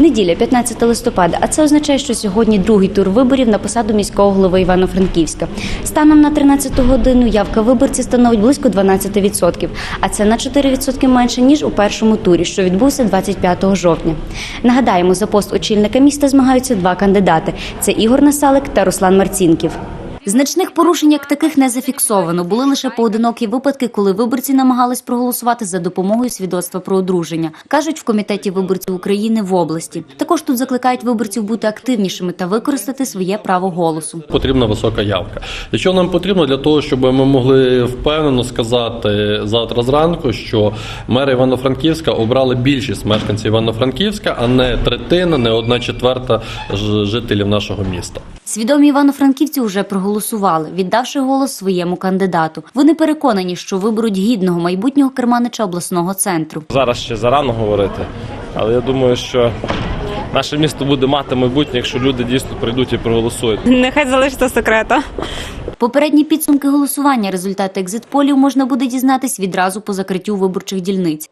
Неділя, 15 листопада. А це означає, що сьогодні другий тур виборів на посаду міського голови Івано-Франківська. Станом на 13 годину явка виборців становить близько 12%, а це на 4% менше ніж у першому турі, що відбувся 25 жовтня. Нагадаємо, за пост очільника міста змагаються два кандидати: це Ігор Насалик та Руслан Марцінків. Значних порушень як таких не зафіксовано. Були лише поодинокі випадки, коли виборці намагались проголосувати за допомогою свідоцтва про одруження, кажуть в комітеті виборців України в області. Також тут закликають виборців бути активнішими та використати своє право голосу. Потрібна висока явка. І що нам потрібно для того, щоб ми могли впевнено сказати завтра зранку, що мера Івано-Франківська обрали більшість мешканців Івано-Франківська, а не третина, не одна четверта жителів нашого міста. Свідомі івано-франківці вже проголосували, віддавши голос своєму кандидату. Вони переконані, що виберуть гідного майбутнього керманича обласного центру. Зараз ще зарано говорити, але я думаю, що наше місто буде мати майбутнє, якщо люди дійсно прийдуть і проголосують. Нехай залишиться секретом. Попередні підсумки голосування, результати екзитполів можна буде дізнатись відразу по закриттю виборчих дільниць.